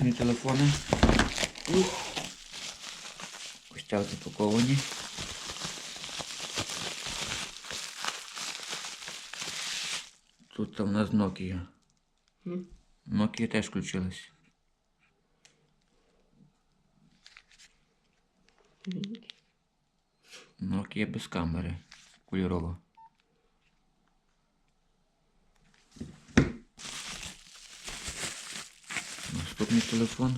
Наступні телефони. Ось так запаковані. Тут там у нас Nokia. Nokia теж включилась. Nokia без камери. Кольорова. Наступний телефон.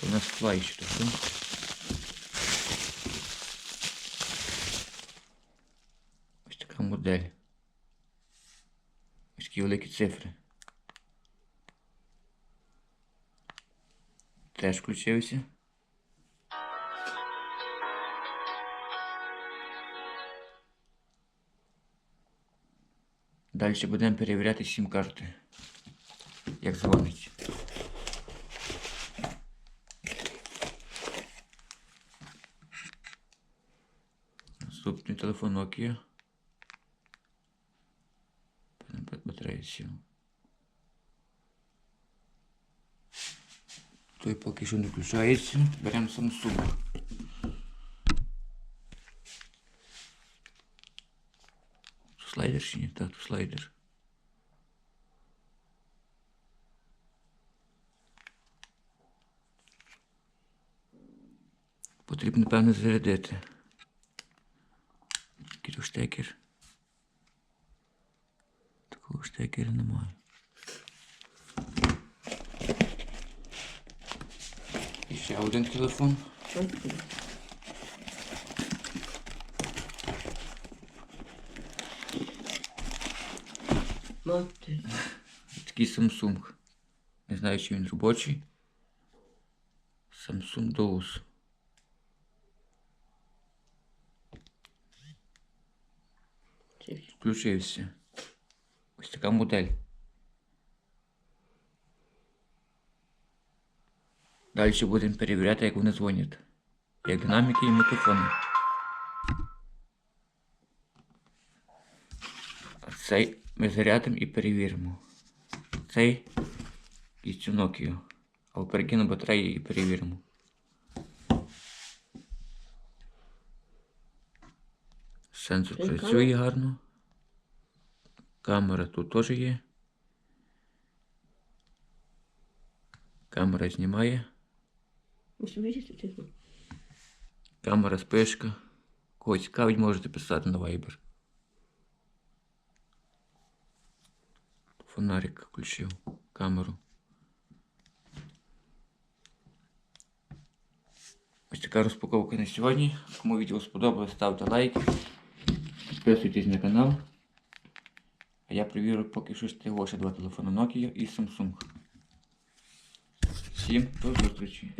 Це у нас флайщ такий. Ось така модель. Ось такі великі цифри. Теж включився. Далі будемо перевіряти сім карти. Як дзвонить. Наступний телефон Nokia. Батарея сіла. Той поки що не включається. Беремо Samsung. Слайдер чи ні? Так, слайдер. Потрібно, певно, зарядити. Ето щекер. Такова щекер няма. Еще один е телефон. Четко. Такий Samsung. Не знаю, че він робочий. Samsung Doos. Включився. Ось така модель. Далі будемо перевіряти, як вони дзвонять. Як динаміки і мікрофони. Цей ми зарядимо і перевіримо. Цей і цю Nokia. А перекину батареї і перевіримо. Сенсор працює гарно. Камера тут теж є. Камера знімає. Камера спишка. Кого цікавить, можете писати на Viber. Фонарик включив камеру. Ось така розпаковка на сьогодні. Кому відео сподобалось, ставте лайк. Підписуйтесь на канал. А я перевірю поки що ще ще два телефони Nokia і Samsung. Всім до зустрічі.